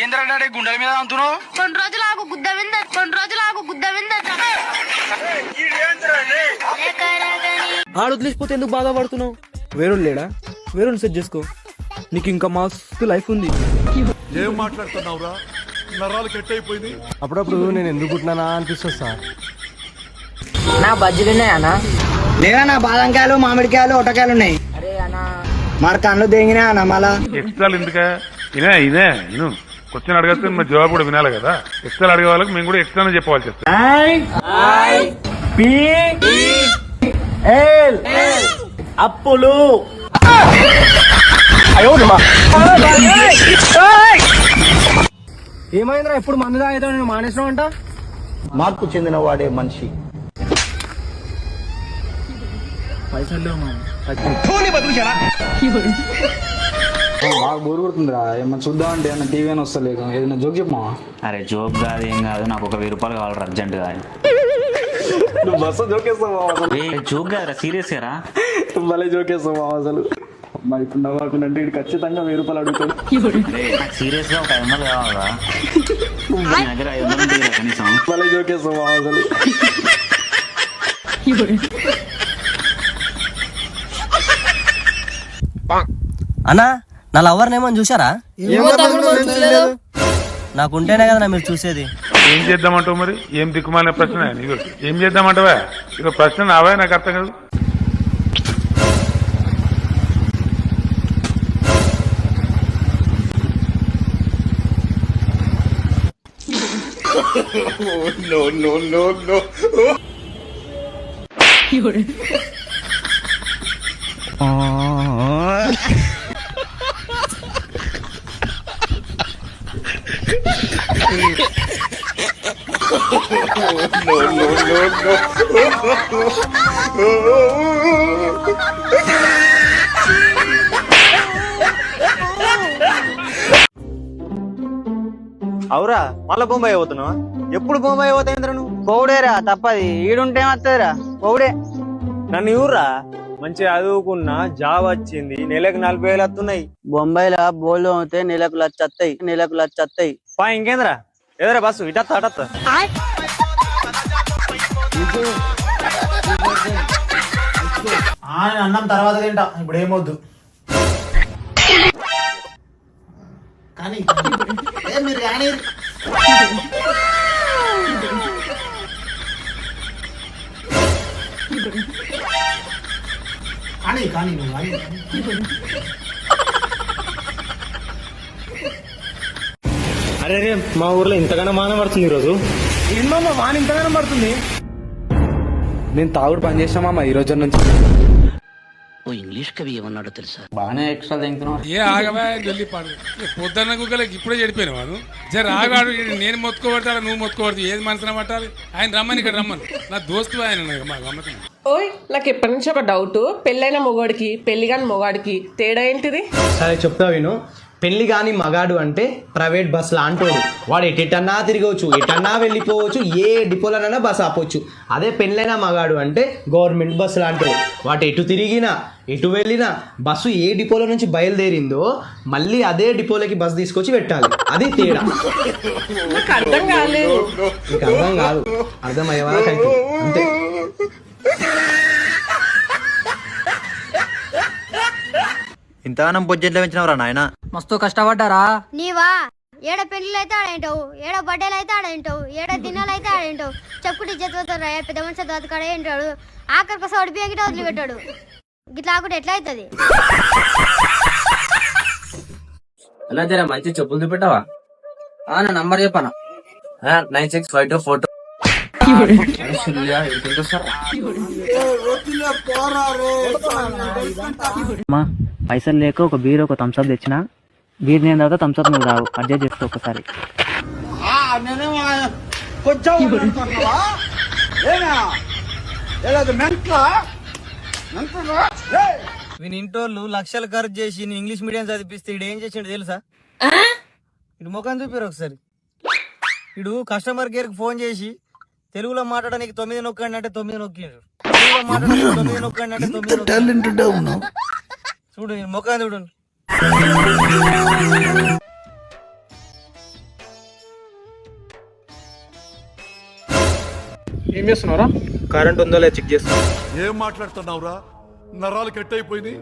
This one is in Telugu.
ఏంద్రా డాడీ గుండెల మీద అంటున్నావు? కొన్ని రోజులు ఆగు గుద్ద వింద కొన్ని రోజులు ఆగు గుద్ద వింద ఆడు వదిలేసిపోతే ఎందుకు బాధపడుతున్నావు? వేరే లేడా? వేరే సెట్ చేసుకో. నీకు ఇంకా మస్తు లైఫ్ ఉంది. ఏం మాట్లాడుతున్నావురా? నరాలు కట్ అయిపోయింది అప్పుడప్పుడు నేను ఎందుకు పుట్టినానా అనిపిస్తుంది సార్. నా బజ్జీలు ఉన్నాయన్నా లేవా నా బాదంకాయలు మామిడికాయలు ఒటకాయలు ఉన్నాయి. అరే అన్నా. మరి కళ్ళు దేగినా అన్న మళ్ళా? ఎక్స్ట్రాలు ఎందుకా? ఇదే ఇదే క్వశ్చన్ అడగస్తే మరి జవాబు కూడా వినాలి కదా. ఎక్స్ట్రాలు అడిగే వాళ్ళకి మేము కూడా ఎక్స్ట్రానే చెప్పాల్సి వస్తుంది. అప్పులు. ఏమైందిరా ఎప్పుడు మందు తాగేదో నేను మానేసినావు అంట? మార్పు చెందిన వాడే మనిషి. బాగా బోర్ కొడుతుందిరా. ఏమన్నా చూద్దాం అంటే ఏమన్నా టీవీ అని వస్తలేదు? ఏదైనా జోక్ చెప్పమా అరే జోక్ కాదు ఏం కాదు. నాకు ఒక వెయ్యి రూపాయలు కావాలి అర్జెంట్గా. నువ్వు బస్సు జోకేస్తావా జోక్ కాదురా సీరియస్ నువ్వు భలే జోకేస్తావా అసలు. మరి ఇప్పుడు నవ్వాకుంటే ఇటు ఖచ్చితంగా వెయ్యి రూపాయలు అడుగుతాడు. నాకు సీరియస్గా ఒక ఐదు వందలు కావాలా నా దగ్గర ఐదు వందలు ఉంటాయి కనీసం. భలే జోకేస్తావా అసలు. అన్నా నా లవర్ ఏమని చూసారా నాకుంటేనే కదా మీరు చూసేది. ఏం చేద్దామంటావు మరి? ఏం దిక్కుమాలిన ప్రశ్న? నీకు ఏం చేద్దామంటావా? ఇక ప్రశ్న నావే? నాకు అర్థం కాదు. అవురా మళ్ళా బొంబాయి పోతున్నావా? ఎప్పుడు బొంబాయి పోతాయింద్ర నువ్వు కోవుడేరా తప్పది. ఈడుంటే ఏమత్తదిరా? కోవుడే నన్ను ఊర్రా మంచి చదువుకున్నా జాబ్ వచ్చింది నెలకు నలభై వేలు వస్తున్నాయి బొంబాయిలో బోల్డ్ అవుతే నెలకు లచ్చ వస్తాయి నెలకు లచ్చ వస్తాయి పా ఇంకేంద్రా? ఎదురా బస్సు ఇటత్త అటత్త. అన్నం తర్వాత తింటా. ఇప్పుడు ఏమొద్దు. కానీ మీరు కానీ కానీ కానీ నువ్వు కానీ అరే రే మా ఊర్లో ఇంతగానో మానం పడుతుంది ఈరోజు. ఏందమ్మా వాన ఇంతగానో పడుతుంది? నేను తాగుడు పని చేసామా ఈ రోజు నుంచి. బాగానే ఎక్స్ట్రా తింటున్నావు ఏ ఆగవా వెళ్ళి పాడు పొద్దున్న గుగ్గలకి ఇప్పుడే చెడిపోయిన వాడు? జర ఆగాడు ఈడు నేను మొత్తుకోబడతాడు నువ్వు మొత్తుకోబడతావు ఏది మనసున పట్టాలి? ఆయన రమ్మని ఇక్కడ రమ్మని. నా దోస్తు ఆయన నాకు మా గమ్మతం ఓయ్ నాకు ఎప్పటి నుంచి ఒక డౌట్? పెళ్ళైన మొగాడికి పెళ్ళి కాని మొగాడికి తేడా ఏంటిది? సరే చెప్తా విను. పెళ్ళి కాని మగాడు అంటే ప్రైవేట్ బస్ లాంటోడు వాడు ఎటెటన్నా తిరగవచ్చు ఎటన్నా వెళ్ళిపోవచ్చు ఏ డిపోలోనైనా బస్ ఆపొచ్చు. అదే పెళ్ళైన మగాడు అంటే గవర్నమెంట్ బస్ లాంటోడు వాటి ఎటు తిరిగినా ఎటు వెళ్ళినా బస్సు ఏ డిపోలో నుంచి బయలుదేరిందో మళ్ళీ అదే డిపోలోకి బస్ తీసుకొచ్చి పెట్టాలి. అది తేడా. నాకు అర్థం కాలేదు. నీకు అర్థం కాదు. అర్థం అయ్యే వరకు అవుతుంది. అంతే. ఇంతగానం బొజ్జెట్లో పెంచినవరా నాయన? మస్తు కష్టపడ్డారా? నీవా? ఏడ పెళ్ళిళ్ళు అయితే ఆడేంటావు? ఏడ బర్త్డేలు అయితే ఆడేంటావు? ఏడ దినాలు అయితే ఆడేంటావు చెప్పుకుంటే జతవుతారు పెద్ద మనిషి దోతకాడ ఏంటాడు? ఆఖరి కోసం ఒడిపి గిట్ట వదిలిపెట్టాడు గిట్లా ఆకుంటే ఎట్లా అవుతుంది అలా జర మంచి చెప్పులు చూపెట్టావా నా నంబర్ చెప్పనా? Nine six five two four two. పైసలు లేక ఒక బీర్ ఒక థమ్స్అప్ తెచ్చిన బీర్ నేను తర్వాత థమ్స్అప్ నువ్వు రావు అడ్జస్ట్ చేసుకో ఒకసారి. వీని ఇంటోళ్ళు లక్షలు ఖర్చు చేసి నేను ఇంగ్లీష్ మీడియం చదివిస్తే ఇడు ఏం చేసిండు తెలుసా? ఇడు ముఖం చూపారు ఒకసారి. ఇడు కస్టమర్ కేర్కి ఫోన్ చేసి తెలుగులో మాట్లాడడానికి తొమ్మిది నొక్కండి అంటే తొమ్మిది నొక్కిండు. తెలుగులో మాట్లాడడానికి తొమ్మిది నొక్కండి అంటే తొమ్మిది నొక్కిండు. చూడు ముఖం చూడు. ఏం చేస్తున్నారా కరెంట్ ఉందో లేదా చెక్ చేస్తున్నా. ఏం మాట్లాడుతున్నావురా? నరాలు కట్ అయిపోయింది